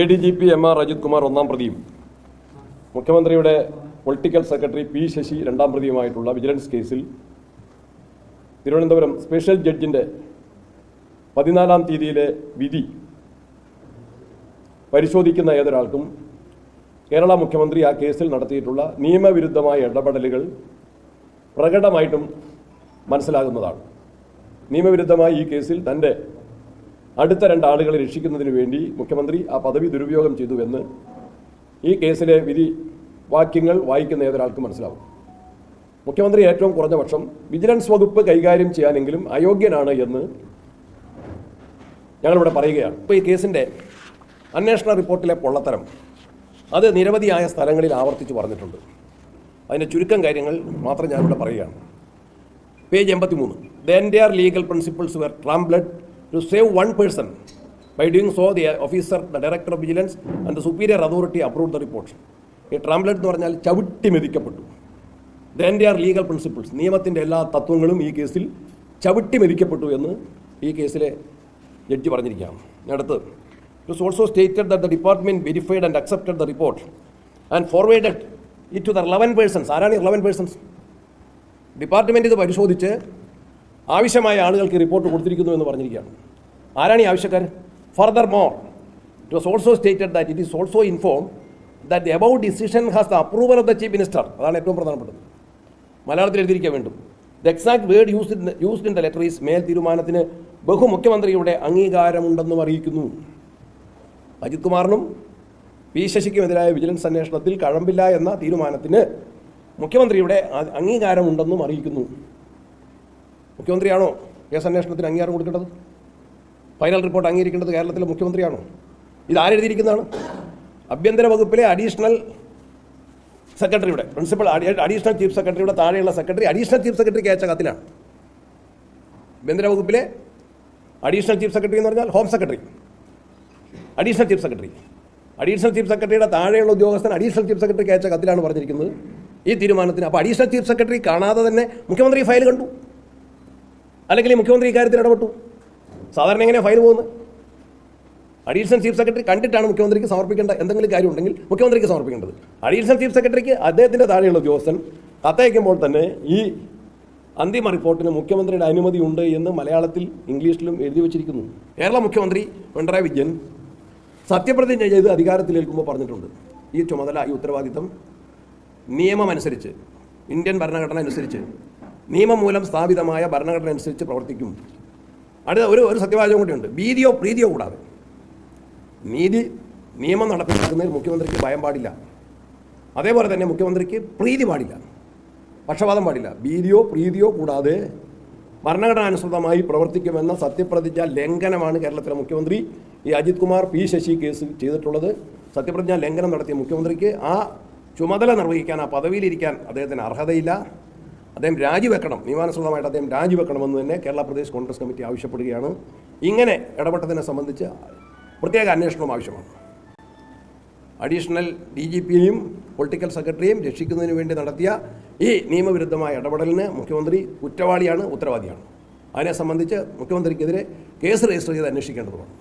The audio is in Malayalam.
A D G P M R Ajith Kumar ഒന്നാം പ്രതിയും. മുഖ്യമന്ത്രിയുടെ പൊളിറ്റിക്കൽ സെക്രട്ടറി പി ശശി രണ്ടാം പ്രതിയുമായിട്ടുള്ള വിജിലൻസ് കേസിൽ തിരുവനന്തപുരം സ്പെഷ്യൽ ജഡ്ജിന്റെ പതിനാലാം തീയതിയിലെ വിധി പരിശോധിക്കുന്ന ഏതൊരാൾക്കും കേരള മുഖ്യമന്ത്രി ആ കേസിൽ നടത്തിയിട്ടുള്ള നിയമവിരുദ്ധമായ ഇടപെടലുകൾ പ്രകടമായിട്ടും മനസ്സിലാകുന്നതാണ്. നിയമവിരുദ്ധമായി ഈ കേസിൽ തന്റെ അടുത്ത രണ്ടാളുകളെ രക്ഷിക്കുന്നതിന് വേണ്ടി മുഖ്യമന്ത്രി ആ പദവി ദുരുപയോഗം ചെയ്തുവെന്ന് ഈ കേസിലെ വിധി വാക്യങ്ങൾ വായിക്കുന്ന ഏതൊരാൾക്കും മനസ്സിലാവും. മുഖ്യമന്ത്രി ഏറ്റവും കുറഞ്ഞ പക്ഷം വിജിലൻസ് വകുപ്പ് കൈകാര്യം ചെയ്യാനെങ്കിലും അയോഗ്യനാണ് എന്ന് ഞങ്ങളിവിടെ പറയുകയാണ്. ഇപ്പോൾ ഈ കേസിന്റെ അന്വേഷണ റിപ്പോർട്ടിലെ പൊള്ളത്തരം അത് നിരവധിയായ സ്ഥലങ്ങളിൽ ആവർത്തിച്ച് പറഞ്ഞിട്ടുണ്ട്. അതിന്റെ ചുരുക്കം കാര്യങ്ങൾ മാത്രം ഞാനിവിടെ പറയുകയാണ്. പേജ് എൺപത്തി മൂന്ന് the entire legal principles were trampled to save one person by doing so the officer the director of vigilance and the superior authority approve the report ഈ ട്രാംബ്ലഡ് എന്ന് പറഞ്ഞാൽ ചവിട്ടി മെതിക്കപ്പെട്ടു. ദ എന്റയർ ലീഗൽ പ്രിൻസിപ്പിൾസ് നിയമത്തിന്റെ എല്ലാ തത്വങ്ങളും ഈ കേസിൽ ചവിട്ടി മെതിക്കപ്പെട്ടു എന്ന് ഈ കേസിലെ ജഡ്ജി പറഞ്ഞിരിക്കുകയാണ്. അടുത്ത് it also stated the department verified and accepted the report and forwarded it to the eleven persons ആരാണ് ലെവൻ പേഴ്സൺസ് ഡിപ്പാർട്ട്മെന്റ് ഇത് പരിശോധിച്ച് ആവശ്യമായ ആളുകൾക്ക് റിപ്പോർട്ട് കൊടുത്തിരിക്കുന്നു എന്ന് പറഞ്ഞിരിക്കുകയാണ്. ആരാണ് ഈ ആവശ്യക്കാർ further more it was also stated that it is also inform that the about decision has the approval of the chief minister അതാണ് ഏറ്റവും പ്രധാനപ്പെട്ടത്. മലയാളത്തിൽ എഴുതിയിരിക്കാൻ വേണ്ടും the exact word used used in the letter is മേൽ തീരുമാനത്തിന് ബഹുമുഖ്യമന്ത്രിയുടെ അംഗീകാരമുണ്ടെന്നും അറിയിക്കുന്നു. അജിത് കുമാറിനും പി ശശിക്കുമെതിരായ വിജിലൻസ് അന്വേഷണത്തിൽ കഴമ്പില്ല എന്ന തീരുമാനത്തിന് മുഖ്യമന്ത്രിയുടെ അംഗീകാരമുണ്ടെന്നും അറിയിക്കുന്നു. മുഖ്യമന്ത്രിയാണോ കേസ് അന്വേഷണത്തിന് അംഗീകാരം കൊടുക്കേണ്ടത്? ഫൈനൽ റിപ്പോർട്ട് അംഗീകരിക്കേണ്ടത് കേരളത്തിലെ മുഖ്യമന്ത്രിയാണോ? ഇത് ആരെഴുതിയിരിക്കുന്നതാണ് ആഭ്യന്തര വകുപ്പിലെ അഡീഷണൽ സെക്രട്ടറിയുടെ പ്രിൻസിപ്പൽ അഡീഷണൽ ചീഫ് സെക്രട്ടറിയുടെ താഴെയുള്ള സെക്രട്ടറി അഡീഷണൽ ചീഫ് സെക്രട്ടറിക്ക് അയച്ച കത്തിലാണ് ആഭ്യന്തര വകുപ്പിലെ അഡീഷണൽ ചീഫ് സെക്രട്ടറി എന്ന് പറഞ്ഞാൽ home secretary additional chief secretary additional chief സെക്രട്ടറിയുടെ താഴെയുള്ള ഉദ്യോഗസ്ഥൻ അഡീഷണൽ ചീഫ് സെക്രട്ടറിക്ക് അയച്ച കത്തിലാണ് പറഞ്ഞിരിക്കുന്നത്. ഈ തീരുമാനത്തിന് അപ്പോൾ അഡീഷണൽ ചീഫ് സെക്രട്ടറി കാണാതെ തന്നെ മുഖ്യമന്ത്രി ഫയൽ കണ്ടു? അല്ലെങ്കിൽ മുഖ്യമന്ത്രി ഇക്കാര്യത്തിൽ ഇടപെട്ടു? സാധാരണ എങ്ങനെയാണ് ഫയൽ പോകുന്നത്? അഡീഷണൽ ചീഫ് സെക്രട്ടറി കണ്ടിട്ടാണ് മുഖ്യമന്ത്രിക്ക് സമർപ്പിക്കേണ്ട എന്തെങ്കിലും കാര്യം ഉണ്ടെങ്കിൽ മുഖ്യമന്ത്രിക്ക് സമർപ്പിക്കേണ്ടത്. അഡീഷണൽ ചീഫ് സെക്രട്ടറിക്ക് അദ്ദേഹത്തിന്റെ താഴെയുള്ള ഉദ്യോഗസ്ഥൻ കത്തയക്കുമ്പോൾ തന്നെ ഈ അന്തിമ റിപ്പോർട്ടിന് മുഖ്യമന്ത്രിയുടെ അനുമതി ഉണ്ട് എന്ന് മലയാളത്തിൽ ഇംഗ്ലീഷിലും എഴുതി വച്ചിരിക്കുന്നു. കേരള മുഖ്യമന്ത്രി പിണറായി വിജയൻ സത്യപ്രതിജ്ഞ ചെയ്ത് അധികാരത്തിലേൽക്കുമ്പോൾ പറഞ്ഞിട്ടുണ്ട്. ഈ ചുമതല ഈ ഉത്തരവാദിത്തം നിയമം അനുസരിച്ച് ഇന്ത്യൻ ഭരണഘടന അനുസരിച്ച് നിയമം മൂലം സ്ഥാപിതമായ ഭരണഘടന അനുസരിച്ച് പ്രവർത്തിക്കും. അടുത്ത ഒരു ഒരു സത്യവാചകം കൂടിയുണ്ട്. ഭീതിയോ പ്രീതിയോ കൂടാതെ. നീതി നിയമം നടപ്പിലാക്കുന്നതിൽ മുഖ്യമന്ത്രിക്ക് ഭയം പാടില്ല. അതേപോലെ തന്നെ മുഖ്യമന്ത്രിക്ക് പ്രീതി പാടില്ല. പക്ഷപാതം പാടില്ല. ഭീതിയോ പ്രീതിയോ കൂടാതെ ഭരണഘടനാനുസൃതമായി പ്രവർത്തിക്കുമെന്ന സത്യപ്രതിജ്ഞ ലംഘനമാണ് കേരളത്തിലെ മുഖ്യമന്ത്രി ഈ അജിത് കുമാർ പി ശശി കേസ് ചെയ്തിട്ടുള്ളത്. സത്യപ്രതിജ്ഞ ലംഘനം നടത്തിയ മുഖ്യമന്ത്രിക്ക് ആ ചുമതല നിർവഹിക്കാൻ ആ പദവിയിലിരിക്കാൻ അദ്ദേഹത്തിന് അർഹതയില്ല. അദ്ദേഹം രാജിവെക്കണം. നിയമാനുസൃതമായിട്ട് അദ്ദേഹം രാജിവെക്കണമെന്ന് തന്നെ കേരള പ്രദേശ് കോൺഗ്രസ് കമ്മിറ്റി ആവശ്യപ്പെടുകയാണ്. ഇങ്ങനെ ഇടപെട്ടതിനെ സംബന്ധിച്ച് പ്രത്യേക അന്വേഷണവും ആവശ്യമാണ്. അഡീഷണൽ ഡി ജി പിയെയും പൊളിറ്റിക്കൽ സെക്രട്ടറിയും രക്ഷിക്കുന്നതിന് വേണ്ടി നടത്തിയ ഈ നിയമവിരുദ്ധമായ ഇടപെടലിന് മുഖ്യമന്ത്രി കുറ്റവാളിയാണ് ഉത്തരവാദിയാണ്. അതിനെ സംബന്ധിച്ച് മുഖ്യമന്ത്രിക്കെതിരെ കേസ് രജിസ്റ്റർ ചെയ്ത് അന്വേഷിക്കേണ്ടതുമാണ്.